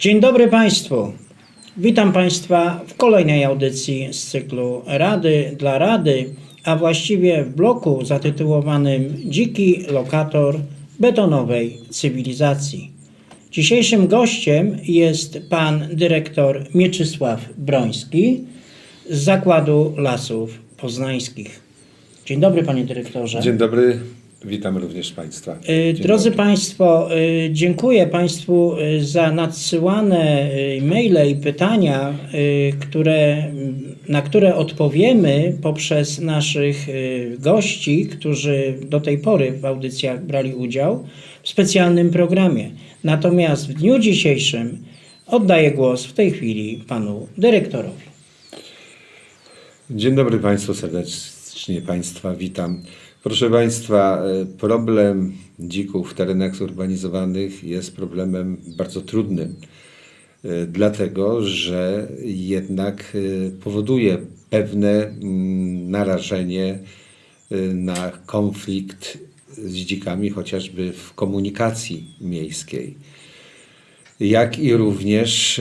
Dzień dobry Państwu. Witam Państwa w kolejnej audycji z cyklu Rady dla Rady, a właściwie w bloku zatytułowanym Dziki lokator betonowej cywilizacji. Dzisiejszym gościem jest pan dyrektor Mieczysław Broński z Zakładu Lasów Poznańskich. Dzień dobry panie dyrektorze. Dzień dobry, witam również Państwa. Y, Dzień Drodzy dobry. Państwo, y, dziękuję Państwu y, za nadsyłane maile i pytania, które, na które odpowiemy poprzez naszych gości, którzy do tej pory w audycjach brali udział w specjalnym programie. Natomiast w dniu dzisiejszym oddaję głos w tej chwili Panu Dyrektorowi. Dzień dobry Państwu, serdecznie Państwa witam. Proszę Państwa, e, problem dzików w terenach zurbanizowanych jest problemem bardzo trudnym, e, dlatego że jednak e, powoduje pewne mm, narażenie na konflikt z dzikami, chociażby w komunikacji miejskiej. jak i również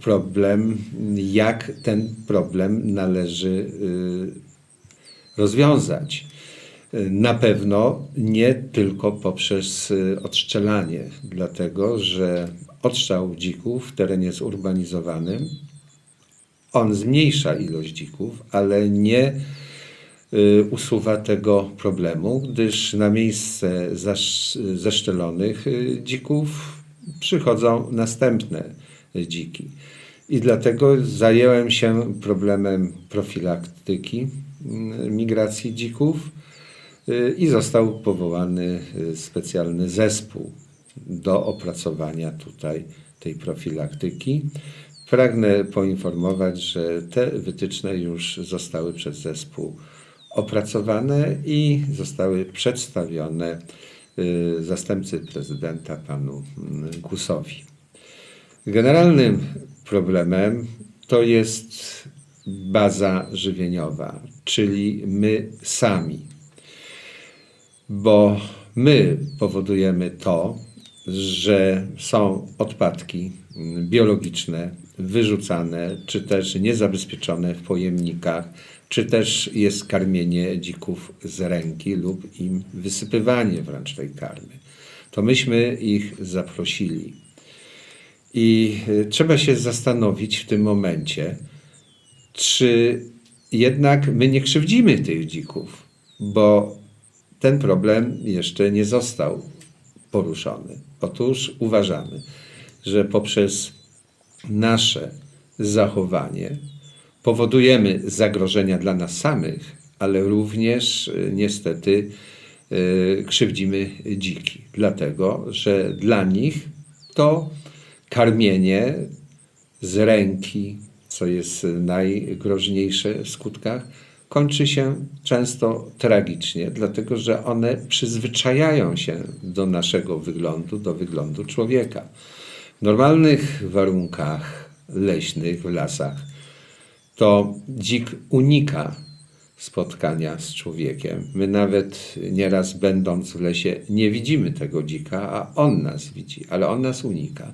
problem, jak ten problem należy rozwiązać. Y, Na pewno nie tylko poprzez y, odstrzelanie, dlatego że odstrzał dzików w terenie zurbanizowanym, on zmniejsza ilość dzików, ale nie y, usuwa tego problemu, gdyż na miejsce zeszczelonych dzików przychodzą następne dziki. I dlatego zająłem się problemem profilaktyki y, migracji dzików y, i został powołany y, specjalny zespół do opracowania tutaj tej profilaktyki. Pragnę poinformować, że te wytyczne już zostały przez zespół opracowane i zostały przedstawione y, zastępcy prezydenta panu mm, Gusowi. Generalnym problemem to jest baza żywieniowa, czyli my sami bo my powodujemy to, że są odpadki biologiczne wyrzucane, czy też niezabezpieczone w pojemnikach, czy też jest karmienie dzików z ręki lub im wysypywanie wręcz tej karmy. To myśmy ich zaprosili. I y, trzeba się zastanowić w tym momencie, czy jednak my nie krzywdzimy tych dzików, bo ten problem jeszcze nie został poruszony. Otóż uważamy, że poprzez nasze zachowanie powodujemy zagrożenia dla nas samych, ale również y, niestety y, krzywdzimy dziki, dlatego że dla nich to karmienie z ręki, co jest najgroźniejsze w skutkach, kończy się często tragicznie, dlatego że one przyzwyczajają się do naszego wyglądu, do wyglądu człowieka. W normalnych warunkach leśnych, w lasach, to dzik unika spotkania z człowiekiem. My nawet nieraz będąc w lesie nie widzimy tego dzika, a on nas widzi, ale on nas unika.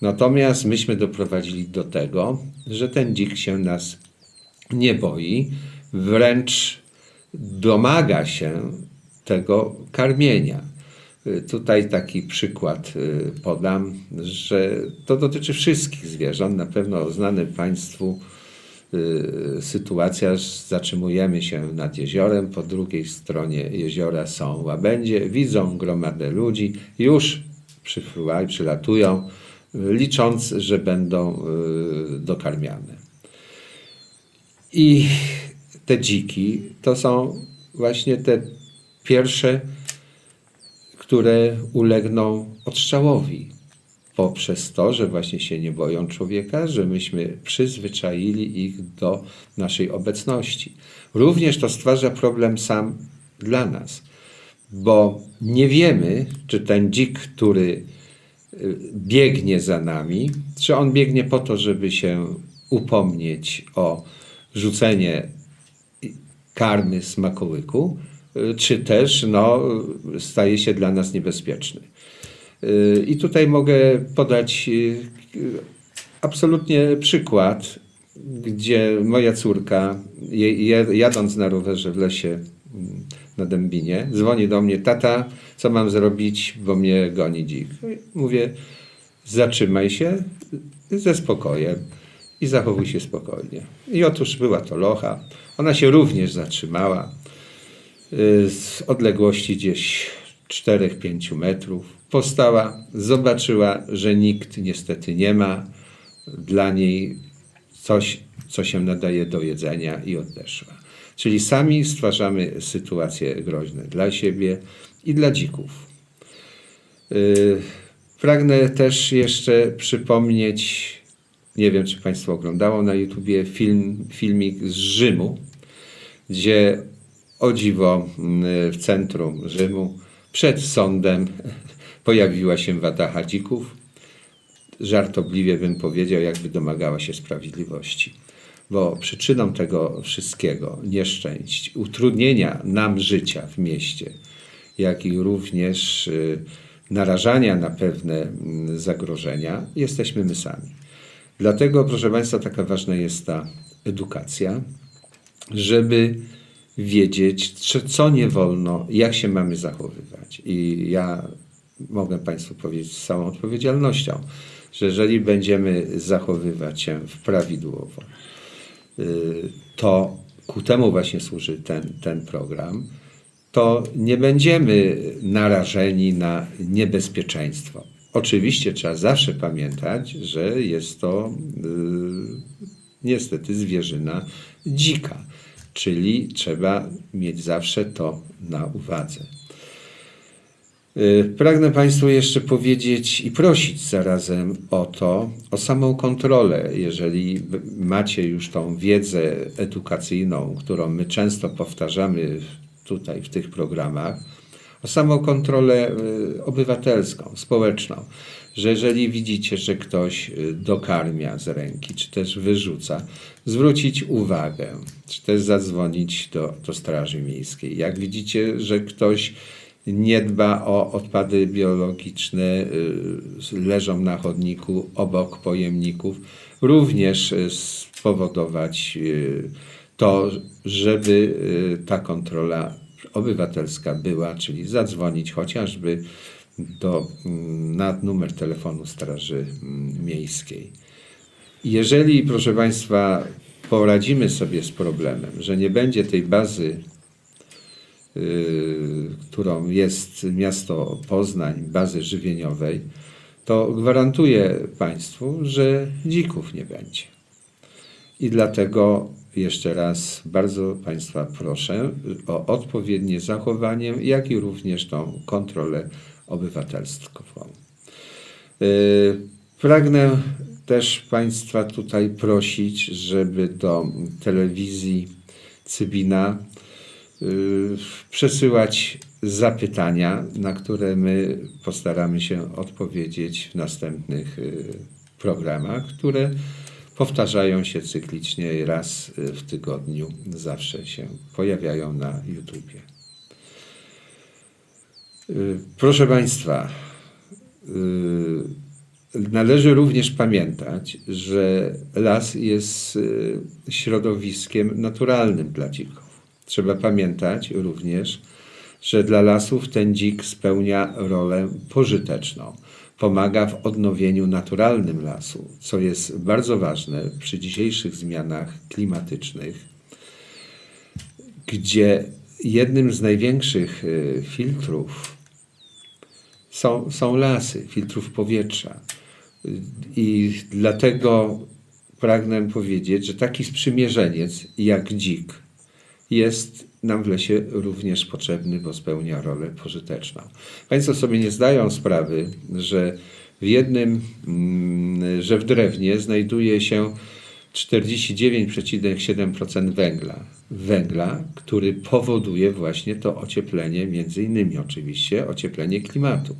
Natomiast myśmy doprowadzili do tego, że ten dzik się nas nie boi, wręcz domaga się tego karmienia. Tutaj taki przykład y, podam, że to dotyczy wszystkich zwierząt. Na pewno znane Państwu y, sytuacja, zatrzymujemy się nad jeziorem, po drugiej stronie jeziora są łabędzie, widzą gromadę ludzi, już przyfruwają, przylatują, licząc, że będą y, dokarmiane. I te dziki to są właśnie te pierwsze, które ulegną odstrzałowi poprzez to, że właśnie się nie boją człowieka, że myśmy przyzwyczaili ich do naszej obecności. Również to stwarza problem sam dla nas, bo nie wiemy, czy ten dzik, który biegnie za nami, czy on biegnie po to, żeby się upomnieć o rzucenie karmy smakołyku, czy też no, staje się dla nas niebezpieczny. I tutaj mogę podać y, absolutnie przykład, gdzie moja córka, jadąc na rowerze w lesie mm, na Dębinie, dzwoni do mnie, tata, co mam zrobić, bo mnie goni dzik. Mówię, zatrzymaj się ze spokojem i zachowuj się spokojnie. I otóż była to locha. Ona się również zatrzymała y, z odległości gdzieś 4-5 metrów. Postała, zobaczyła, że nikt niestety nie ma. Dla niej coś, co się nadaje do jedzenia i odeszła. Czyli sami stwarzamy sytuacje groźne dla siebie i dla dzików. Y, Pragnę też jeszcze przypomnieć, nie wiem czy Państwo oglądało na YouTubie film, filmik z Rzymu, gdzie o dziwo mm, w centrum Rzymu przed sądem pojawiła się wataha dzików. Żartobliwie bym powiedział, jakby domagała się sprawiedliwości. Bo przyczyną tego wszystkiego, nieszczęść, utrudnienia nam życia w mieście, jak i również y, narażania na pewne zagrożenia, jesteśmy my sami. Dlatego, proszę Państwa, taka ważna jest ta edukacja, żeby wiedzieć, co- nie wolno, jak się mamy zachowywać. I ja mogę Państwu powiedzieć z całą odpowiedzialnością, że jeżeli będziemy zachowywać się prawidłowo, to ku temu właśnie służy ten, ten program, to nie będziemy narażeni na niebezpieczeństwo. Oczywiście trzeba zawsze pamiętać, że jest to y, niestety zwierzyna dzika, czyli trzeba mieć zawsze to na uwadze. Y, Pragnę Państwu jeszcze powiedzieć i prosić zarazem o to, o samą kontrolę. Jeżeli macie już tą wiedzę edukacyjną, którą my często powtarzamy tutaj w tych programach, o samą kontrolę y, obywatelską, społeczną, że jeżeli widzicie, że ktoś y, dokarmia z ręki, czy też wyrzuca, zwrócić uwagę, czy też zadzwonić do, do Straży Miejskiej. Jak widzicie, że ktoś nie dba o odpady biologiczne, y, leżą na chodniku obok pojemników, również y, spowodować y, to, żeby ta kontrola obywatelska była, czyli zadzwonić chociażby do, mm, na numer telefonu Straży mm, Miejskiej. Jeżeli, proszę Państwa, poradzimy sobie z problemem, że nie będzie tej bazy którą jest miasto Poznań, bazy żywieniowej, to gwarantuję Państwu, że dzików nie będzie. I dlatego jeszcze raz bardzo Państwa proszę o odpowiednie zachowanie, jak i również tą kontrolę obywatelską. Y, Pragnę też Państwa tutaj prosić, żeby do telewizji Cybina y, przesyłać zapytania, na które my postaramy się odpowiedzieć w następnych y, programach, które powtarzają się cyklicznie raz y, w tygodniu, zawsze się pojawiają na YouTubie. Y, Proszę Państwa, y, należy również pamiętać, że las jest y, środowiskiem naturalnym dla dzików. Trzeba pamiętać również, że dla lasów ten dzik spełnia rolę pożyteczną. Pomaga w odnowieniu naturalnym lasu, co jest bardzo ważne przy dzisiejszych zmianach klimatycznych, gdzie jednym z największych y, filtrów są, są lasy, filtrów powietrza. I dlatego pragnę powiedzieć, że taki sprzymierzeniec jak dzik jest nam w lesie również potrzebny, bo spełnia rolę pożyteczną. Państwo sobie nie zdają sprawy, że w jednym, mm, że w drewnie znajduje się 49,7% węgla. Węgla, który powoduje właśnie to ocieplenie, między innymi oczywiście ocieplenie klimatu.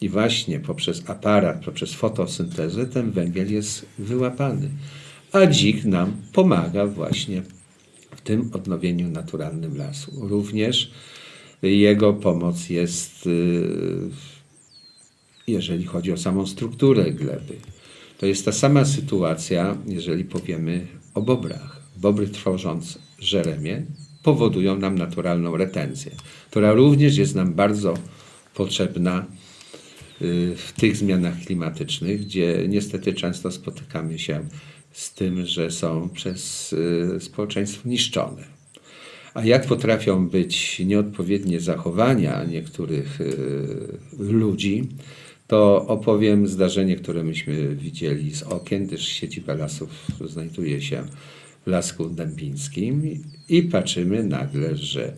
I właśnie poprzez aparat, poprzez fotosyntezę ten węgiel jest wyłapany. A dzik nam pomaga właśnie w tym odnowieniu naturalnym lasu. Również jego pomoc jest, y, jeżeli chodzi o samą strukturę gleby. To jest ta sama sytuacja, jeżeli powiemy o bobrach. Bobry tworząc żeremię powodują nam naturalną retencję, która również jest nam bardzo potrzebna y, w tych zmianach klimatycznych, gdzie niestety często spotykamy się z tym, że są przez y, społeczeństwo niszczone. A jak potrafią być nieodpowiednie zachowania niektórych y, ludzi, to opowiem zdarzenie, które myśmy widzieli z okien, gdyż siedziba lasów znajduje się w Lasku Dębińskim i patrzymy nagle, że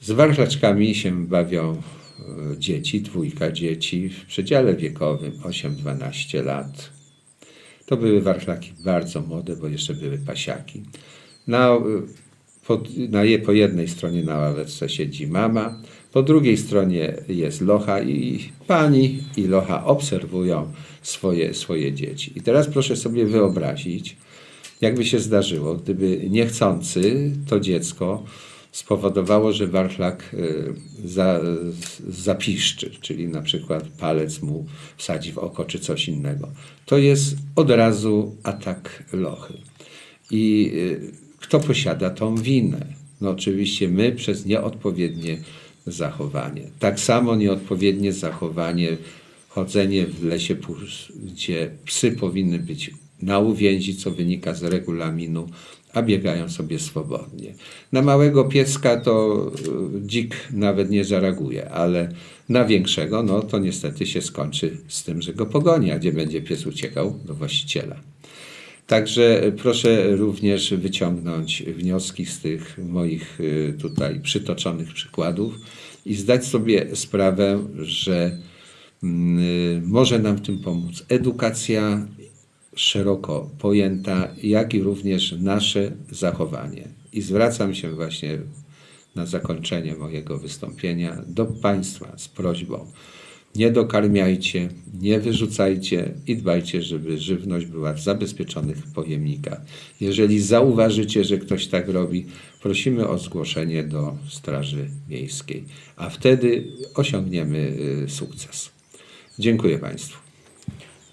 z warchlaczkami się bawią e, dzieci, dwójka dzieci w przedziale wiekowym 8-12 lat. To były warchlaki bardzo młode, bo jeszcze były pasiaki. Na, po, na po jednej stronie na ławeczce siedzi mama, po drugiej stronie jest locha i pani i locha obserwują swoje, swoje dzieci. I teraz proszę sobie wyobrazić, jakby się zdarzyło, gdyby niechcący to dziecko spowodowało, że warchlak y, za, zapiszczy, czyli na przykład palec mu wsadzi w oko czy coś innego. To jest od razu atak lochy. I y, kto posiada tą winę? No oczywiście my przez nieodpowiednie zachowanie. Tak samo nieodpowiednie zachowanie, chodzenie w lesie, gdzie psy powinny być na uwięzi, co wynika z regulaminu, a biegają sobie swobodnie. Na małego pieska to y, dzik nawet nie zareaguje, ale na większego, no to niestety się skończy z tym, że go pogoni, a gdzie będzie pies uciekał? Do właściciela. Także proszę również wyciągnąć wnioski z tych moich y, tutaj przytoczonych przykładów i zdać sobie sprawę, że mm, y, może nam w tym pomóc edukacja szeroko pojęta, jak i również nasze zachowanie. I zwracam się właśnie na zakończenie mojego wystąpienia do Państwa z prośbą. Nie dokarmiajcie, nie wyrzucajcie i dbajcie, żeby żywność była w zabezpieczonych pojemnikach. Jeżeli zauważycie, że ktoś tak robi, prosimy o zgłoszenie do Straży Miejskiej, a wtedy osiągniemy y, sukces. Dziękuję Państwu.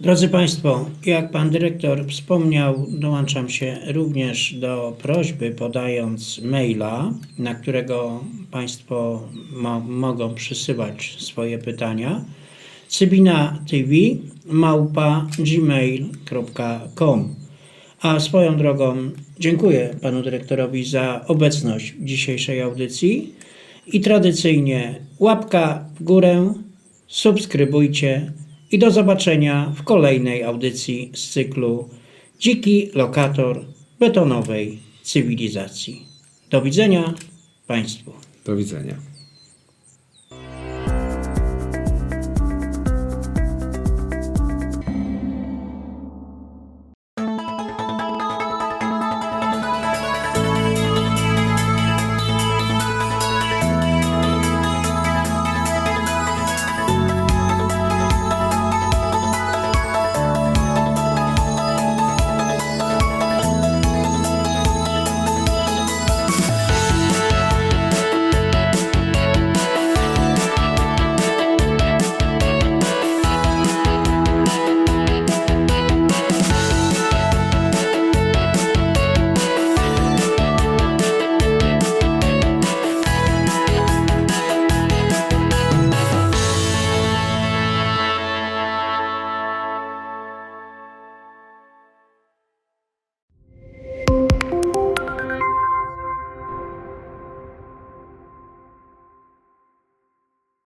Drodzy Państwo, jak Pan Dyrektor wspomniał, dołączam się również do prośby, podając maila, na którego Państwo mo- mogą przysyłać swoje pytania. Cybina TV małpa gmail.com A swoją drogą dziękuję Panu Dyrektorowi za obecność w dzisiejszej audycji i tradycyjnie łapka w górę, subskrybujcie i do zobaczenia w kolejnej audycji z cyklu Dziki lokator betonowej cywilizacji. Do widzenia Państwu. Do widzenia.